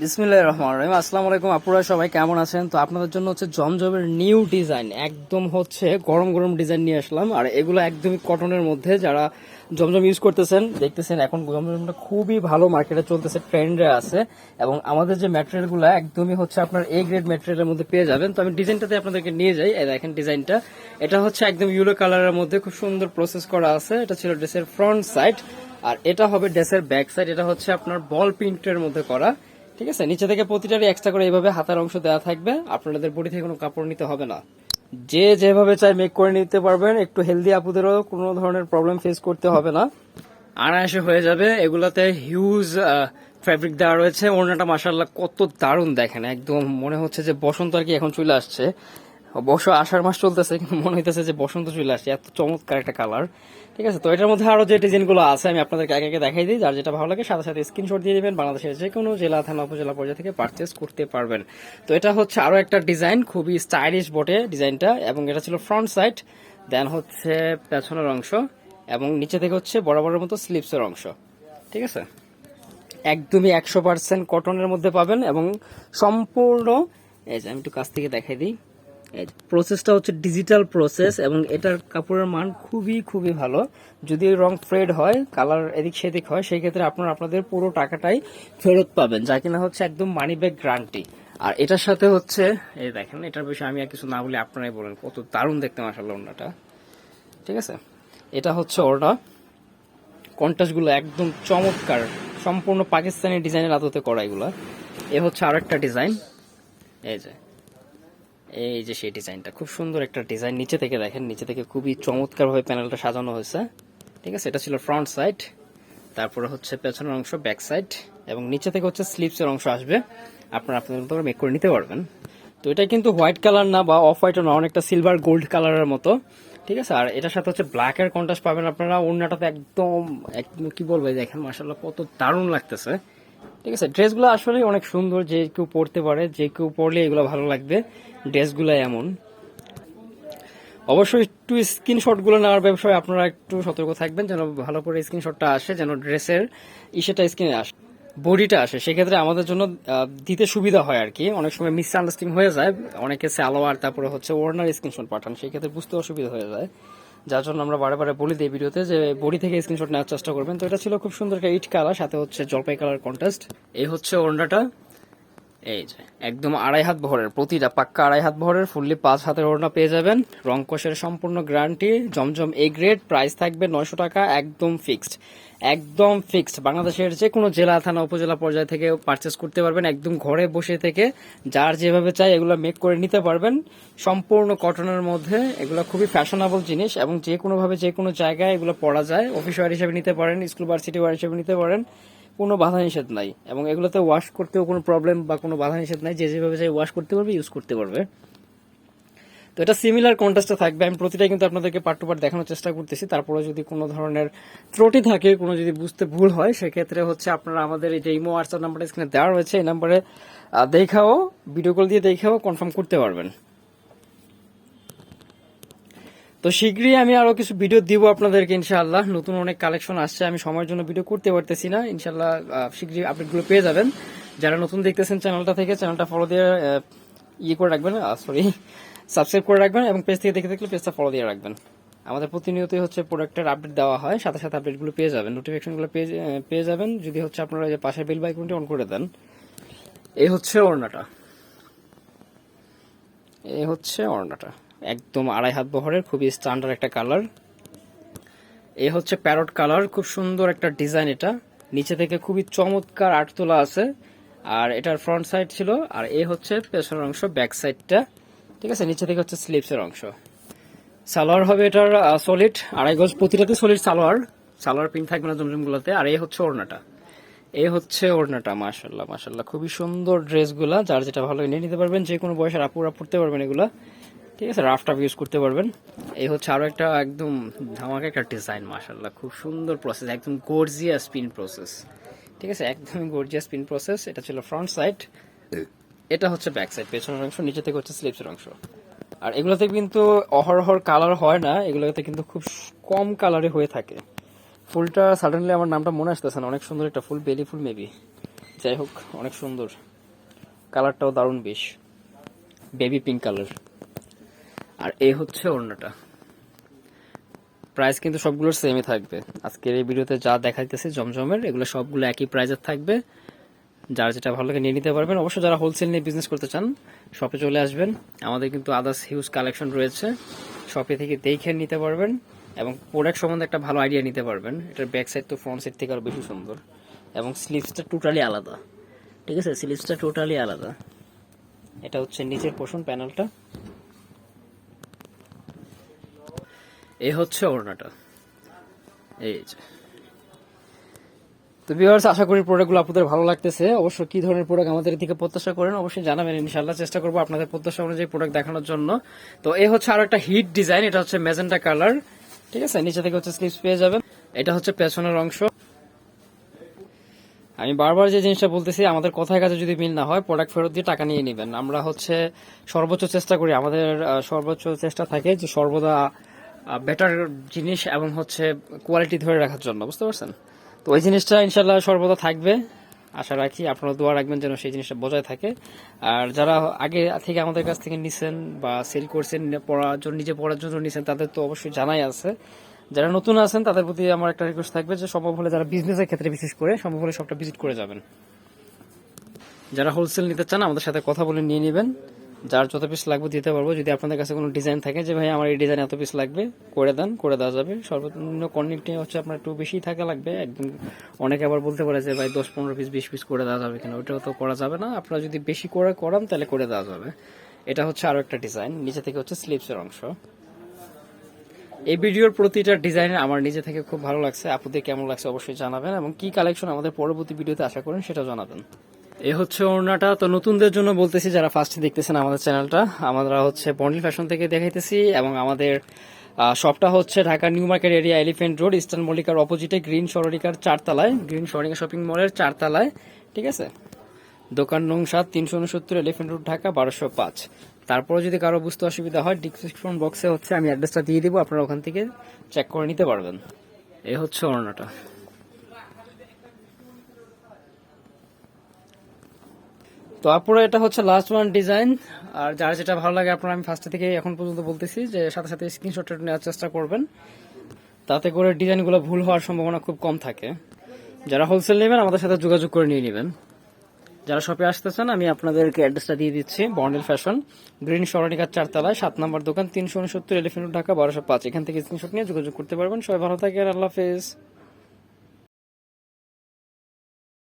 বিসমিল্লাহ রহমান রহিম। আসসালামু আলাইকুম, আপুরা সবাই কেমন আছেন? তো আপনাদের জন্য হচ্ছে জমজমের নিউ ডিজাইন, একদম হচ্ছে গরম গরম ডিজাইন নিয়ে আসলাম। আর এগুলো একদমই কটনের মধ্যে, যারা জমজম ইউজ করতেছেন, দেখতেছেন এখন জমজমটা খুবই ভালো মার্কেটে চলতেছে ট্রেন্ডে আছে। এবং আমাদের যে ম্যাটেরিয়ালগুলো একদমই হচ্ছে আপনার এ গ্রেড ম্যাটেরিয়ালের মধ্যে পেয়ে যাবেন। তো আমি ডিজাইনটাতে আপনাদেরকে নিয়ে যাই। এই দেখেন ডিজাইনটা এটা হচ্ছে একদম ইউলো কালারের মধ্যে খুব সুন্দর প্রসেস করা আছে। এটা ছিল ড্রেসের ফ্রন্ট সাইড আর এটা হবে ড্রেসের ব্যাক সাইড এটা হচ্ছে আপনার বল প্রিন্টের মধ্যে করা। ঠিক আছে? নিচে থেকে প্রতিটারই এক্সট্রা করে এইভাবে হাতার অংশ দেওয়া থাকবে। আপনাদের বডি থেকে কোনো কাপড় নিতে হবে না। যে যেভাবে চাই মেক করে নিতে পারবেন। একটু হেলদি আপুদেরও কোনো ধরনের প্রবলেম ফেস করতে হবে না। আনায়াসে হয়ে যাবে। এগুলাতে হিউজ ফ্যাব্রিক দেওয়া রয়েছে। ওড়নাটা মাসাল্লাহ কত দারুণ দেখেন। একদম মনে হচ্ছে যে বসন্ত আর কি এখন চলে আসছে। অবশ্য আষাঢ় মাস চলতেছে, কিন্তু মনে হইতেছে যে বসন্ত চলে আসছে, এত চমৎকার একটা কালার ঠিক আছে, তো এটার মধ্যে আরও যে ডিজাইনগুলো আছে, আমি আপনাদেরকে আগে আগে দেখাই দিই। যার যেটা ভালো লাগে, সাথে সাথে স্ক্রিনশট দিয়ে দিবেন। বাংলাদেশের যে কোনো জেলা, থানা, উপজেলা পর্যায়ে থেকে পারচেস করতে পারবেন। তো এটা হচ্ছে আরও একটা ডিজাইন খুবই স্টাইলিশ বটে ডিজাইনটা এবং এটা ছিল ফ্রন্ট সাইড দেন হচ্ছে পেছনের অংশ, এবং নিচে থেকে হচ্ছে বরাবরের মতো স্লিপসের অংশ। ঠিক আছে? একদমই একশো পার্সেন্ট কটনের মধ্যে পাবেন, এবং সম্পূর্ণ, এই যে আমি একটু কাছ থেকে দেখাই দিই। প্রসেসটা হচ্ছে ডিজিটাল প্রসেস এবং এটার কাপড়ের মান খুবই খুবই ভালো। যদি রং ফ্রেড হয় কালার এদিক সেদিক হয়, সেই ক্ষেত্রে আপনারা আপনাদের পুরো টাকাটাই ফেরত পাবেন, যা কিনা হচ্ছে একদম মানি ব্যাগ গ্যারান্টি আর এটার সাথে হচ্ছে, এই দেখেন, এটার বিষয়ে আমি আর কিছু না বলে আপনারাই বলেন, কত দারুণ দেখতে মাসাল্লাহ ওড়নাটা। ঠিক আছে? এটা হচ্ছে ওড়না। কন্টাসগুলো একদম চমৎকার, সম্পূর্ণ পাকিস্তানি ডিজাইনের আদতে করা এগুলো। এ হচ্ছে আরেকটা ডিজাইন এই যে এই যে সেই ডিজাইনটা, খুব সুন্দর একটা ডিজাইন। নিচে থেকে দেখেন, নিচে থেকে খুবই চমৎকার ভাবে প্যানেলটা সাজানো হয়েছে। ঠিক আছে, এটা ছিল ফ্রন্ট সাইড, তারপরে হচ্ছে পেছনের অংশ ব্যাক সাইড, এবং নিচে থেকে হচ্ছে স্লিপসের অংশ আসবে। আপনারা আপনাদের মতো মেক করে নিতে পারবেন। তো এটা কিন্তু হোয়াইট কালার না, বা অফ হোয়াইট না, অনেকটা সিলভার গোল্ড কালারের মতো। ঠিক আছে, আর এটার সাথে হচ্ছে ব্ল্যাক এর কন্ট্রাস্ট পাবেন আপনারা। অন্যটাতে একদম একদম কি বলব দেখেন মাসাল্লাহ কত দারুণ লাগতেছে। ঠিক আছে, ড্রেসগুলো আসলে অনেক সুন্দর যে কেউ পরতে পারে, যে কেউ পরলে এগুলো ভালো লাগবে। ড্রেসগুলো এমন। অবশ্যই একটু স্ক্রিনশটগুলো নেওয়ার ব্যবসায় আপনারা একটু সতর্ক থাকবেন যেন ভালো করে স্ক্রিনশটটা আসে, যেন ড্রেসের ইসেটা স্ক্রিনে আসে, বডিটা আসে। সেক্ষেত্রে আমাদের জন্য দিতে সুবিধা হয় আর কি। অনেক সময় মিসআন্ডারস্ট্যান্ডিং হয়ে যায়, অনেকে সালোয়ার, তারপরে হচ্ছে ওড়নার স্ক্রিনশট পাঠান, সেক্ষেত্রে বুঝতে অসুবিধা হয়ে যায়। যার জন্য আমরা বারে বারে বলি দিই ভিডিওতে যে বডি থেকে স্ক্রিনশট নেওয়ার চেষ্টা করবেন। তো এটা ছিল খুব সুন্দর একটা ইট কালার, সাথে হচ্ছে জলপাই কালার কন্ট্রাস্ট এই হচ্ছে ওড়নাটা। এই যে, একদম আড়াই হাত ভরের প্রতিটা পাক্কা আড়াই হাত ভরের ফুললি পাঁচ হাতের ওড়না পেয়ে যাবেন। রং কোষের সম্পূর্ণ গ্যারান্টি, জমজম এ গ্রেড প্রাইস থাকবে নয়শো টাকা, একদম ফিক্সড একদম ফিক্সড বাংলাদেশের যে কোনো জেলা, থানা, উপজেলা পর্যায় থেকে পারচেস করতে পারবেন, একদম ঘরে বসে থেকে। যার যেভাবে চাই এগুলো মেক করে নিতে পারবেন। সম্পূর্ণ কটনের মধ্যে, এগুলো খুবই ফ্যাশনেবল জিনিস এবং যে কোনোভাবে যে কোনো জায়গায় এগুলো পরা যায়। অফিস ওয়ার হিসেবে নিতে পারেন স্কুল ভার্সিটি ওয়ার হিসেবে নিতে পারেন। কোনো বাধা নিষেধ নাই এবং এগুলোতে ওয়াশ করতেও কোনো প্রবলেম বা কোনো বাধা নিষেধ নাই। যে যেভাবে চাই ওয়াশ করতে পারবে ইউজ করতে পারবে। তো এটা সিমিলার কন্টেস্টে থাকবে। আমি প্রতিটা কিন্তু আপনাদেরকে পার্ট টু পার্ট দেখানোর চেষ্টা করতেছি। তারপরে যদি কোনো ধরনের ত্রুটি থাকে, কোনো যদি বুঝতে ভুল হয়, সেক্ষেত্রে হচ্ছে আপনারা আমাদের এই যে ইমো হোয়াটসঅ্যাপ নাম্বারটা স্ক্রিনে দেওয়া রয়েছে, এই নাম্বারে দেখাও ভিডিও কল দিয়ে দেখাও কনফার্ম করতে পারবেন। তো শীঘ্রই আমি আরও কিছু ভিডিও দিব আপনাদেরকে, ইনশাআল্লাহ। নতুন অনেক কালেকশন আসছে, আমি সময়ের জন্য ভিডিও করতে পারতেছি না। ইনশাআল্লাহ শীঘ্রই আপডেটগুলো পেয়ে যাবেন। যারা নতুন দেখতেছেন চ্যানেলটা থেকে চ্যানেলটা ফলো দিয়ে ইয়ে করে রাখবেন সরি সাবস্ক্রাইব করে রাখবেন এবং পেজ থেকে দেখে দেখলে পেজটা ফলো দিয়ে রাখবেন। আমাদের প্রতিনিয়তই হচ্ছে প্রোডাক্টের আপডেট দেওয়া হয়, সাথে সাথে আপডেটগুলো পেয়ে যাবেন। নোটিফিকেশনগুলো পেয়ে পেয়ে যাবেন। যদি হচ্ছে আপনারা যে পাশের বেল বাইকনটি অন করে দেন, এই হচ্ছে ওড়নাটা। এই হচ্ছে ওড়নাটা। একদম আড়াই হাত বহরের, খুবই স্ট্যান্ডার্ড একটা কালার এই হচ্ছে প্যারট কালার খুব সুন্দর একটা ডিজাইন এটা। নিচে থেকে খুবই চমৎকার আর্ট তোলা আছে। আর এটার ফ্রন্ট সাইড ছিল, আর এই হচ্ছে পেছনের অংশ ব্যাক সাইডটা ঠিক আছে, নিচে থেকে হচ্ছে স্লিপসের অংশ। সালোয়ার হবে এটার সলিড আড়াই গজ প্রতিটাতে সলিড সালোয়ার। সালোয়ার পিন থাকবে না জমজমগুলোতে, আর এই হচ্ছে ওড়নাটা। এ হচ্ছে ওড়নাটা মাশাল্লাহ মাশাল্লাহ খুবই সুন্দর ড্রেসগুলা যার যেটা ভালো নিয়ে নিতে পারবেন। যে কোনো বয়সের আপুরা পড়তে পারবেন এগুলা। ঠিক আছে রাফ টাফ ইউজ করতে পারবেন। এই হচ্ছে আরও একটা একদম ধামাকা একটা ডিজাইন মাশাল্লাহ খুব সুন্দর প্রসেস একদম গর্জিয়া স্পিন প্রসেস ঠিক আছে, একদমই গর্জিয়া স্পিন প্রসেস এটা ছিল ফ্রন্ট সাইড এটা হচ্ছে ব্যাক সাইড পেছনের অংশ নিচে থেকে হচ্ছে স্লিপসের অংশ। আর এগুলোতে কিন্তু অহরহর কালার হয় না, এগুলোতে কিন্তু খুব কম কালারে হয়ে থাকে। ফুলটা সাডেনলি আমার নামটা মনে আসতেছে না, অনেক সুন্দর একটা ফুল, বেলি ফুল মেবি যাই হোক, অনেক সুন্দর। কালারটাও দারুণ বেশ। বেবি পিঙ্ক কালার আর এই হচ্ছে অন্যটা। প্রাইস কিন্তু সবগুলোর সেমই থাকবে। আজকের এই ভিডিওতে যা দেখাইতেছে জমজমের, এগুলো সবগুলো একই প্রাইজের থাকবে। যার যেটা ভালো লাগে নিয়ে নিতে পারবেন। অবশ্য যারা হোলসেল নিয়ে বিজনেস করতে চান শপে চলে আসবেন। আমাদের কিন্তু আদার্স হিউজ কালেকশন রয়েছে। শপে থেকে দেখে নিতে পারবেন এবং প্রোডাক্ট সম্বন্ধে একটা ভালো আইডিয়া নিতে পারবেন। এটার ব্যাক সাইড তো ফ্রন্ট সাইড থেকে আরও বেশি সুন্দর। এবং স্লিভসটা টোটালি আলাদা। ঠিক আছে? স্লিভসটা টোটালি আলাদা। এটা হচ্ছে নিচের পোষণ প্যানেলটা এই হচ্ছে ওড়নাটা। এই যে। তো ভিউয়ার্স আশা করি প্রোডাক্টগুলো আপনাদের ভালো লাগতেছে। অবশ্য কি ধরনের প্রোডাক্ট আমাদের থেকে প্রত্যাশা করেন, অবশ্যই জানাবেন। ইনশাল্লাহ চেষ্টা করব আপনাদের প্রত্যাশা অনুযায়ী প্রোডাক্ট দেখানোর জন্য। তো এই হচ্ছে আরও একটা হিট ডিজাইন এটা হচ্ছে ম্যাজেন্টা কালার ঠিক আছে? নিচে থেকে হচ্ছে স্লিপস পেয়ে যাবেন। এটা হচ্ছে পেছনের অংশ। আমি বারবার যে জিনিসটা বলতেছি, আমাদের কথায় কাছে যদি মিল না হয় প্রোডাক্ট ফেরত দিয়ে টাকা নিয়ে নেবেন। আমরা হচ্ছে সর্বোচ্চ চেষ্টা করি, আমাদের সর্বোচ্চ চেষ্টা থাকে যে সর্বদা বেটার জিনিস এবং হচ্ছে কোয়ালিটি ধরে রাখার জন্য, বুঝতে পারছেন? তো ওই জিনিসটা ইনশাল্লাহ সর্বদা থাকবে। আশা রাখি আপনারা দোয়া রাখবেন যেন সেই জিনিসটা বজায় থাকে। আর যারা আগে থেকে আমাদের কাছ থেকে নিছেন বা সেল করছেন পড়ার জন্য, নিজে পড়ার জন্য নিছেন, তাদের তো অবশ্যই জানাই আছে। যারা নতুন আছেন, তাদের প্রতি আমার একটা রিকোয়েস্ট থাকবে যে সম্ভব হলে যারা বিজনেসের ক্ষেত্রে বিশেষ করে, সম্ভব হলে সবটা ভিজিট করে যাবেন। যারা হোলসেল নিতে চান, আমাদের সাথে কথা বলে নিয়ে নেবেন। যার যত পিস লাগবে দিতে পারব। যদি আপনাদের কাছে কোনো ডিজাইন থাকে যে, ভাই, আমার এই ডিজাইন এত পিস লাগবে, করে দেন, করে দেওয়া যাবে। সর্বনিম্ন কোয়ান্টিটি হচ্ছে আপনার একটু বেশি থাকা লাগবে। একদম অনেকে আবার বলতে পারে যে, ভাই, দশ, পনেরো পিস বিশ পিস করে দেওয়া যাবে কিনা? ওটাও তো করা যাবে না। আপনারা যদি বেশি করে করান, তাহলে করে দেওয়া যাবে। এটা হচ্ছে আরও একটা ডিজাইন নিচে থেকে হচ্ছে স্লিপসের অংশ। এই ভিডিওর প্রতিটা ডিজাইন আমার নিজে থেকে খুব ভালো লাগছে। আপুদের কেমন লাগছে অবশ্যই জানাবেন এবং কি কালেকশন আমাদের পরবর্তী ভিডিওতে আশা করেন সেটা জানাবেন। এই হচ্ছে ওড়নাটা। তো নতুনদের জন্য বলতেছি, যারা ফার্স্টে দেখতেছেন আমাদের চ্যানেলটা, আমরা হচ্ছে বন্ডিল ফ্যাশন থেকে দেখাইতেছি এবং আমাদের শপটা হচ্ছে Dhaka New Market area Elephant Road Eastern মল্লিকার অপোজিটে গ্রিন সরণিকার চারতলায়। গ্রিন সরণিকা শপিং মলের চারতলায়, ঠিক আছে? দোকান নং সাত, তিনশো উনসত্তর এলিফেন্ট রোড ঢাকা, বারোশো পাঁচ। তারপরে যদি কারও বুঝতে অসুবিধা হয় ডিসক্রিপশন বক্সে হচ্ছে আমি অ্যাড্রেসটা দিয়ে দিব, আপনারা ওখান থেকে চেক করে নিতে পারবেন। এই হচ্ছে ওড়নাটা। তো আপুরা, এটা হচ্ছে লাস্ট ওয়ান ডিজাইন আর যার যেটা ভালো লাগে, আপনারা আমি ফার্স্ট থেকে এখন পর্যন্ত বলতেছি যে সাথে সাথে স্ক্রিনশটটা নেওয়ার চেষ্টা করবেন। তাতে করে ডিজাইনগুলো ভুল হওয়ার সম্ভাবনা খুব কম থাকে। যারা হোলসেল নেবেন, আমাদের সাথে যোগাযোগ করে নিয়ে নেবেন। যারা শপে আসতেছেন আমি আপনাদেরকে অ্যাড্রেসটা দিয়ে দিচ্ছি। বন্ডেল ফ্যাশন গ্রিন সরণিকার চারতলায়, সাত নম্বর দোকান, তিনশো উনসত্তর এলিফেন্ট ঢাকা, বারোশো পাঁচ। এখান থেকে স্ক্রিনশট নিয়ে যোগাযোগ করতে পারবেন। সবাই ভালো থাকেন, আল্লাহ হাফেজ।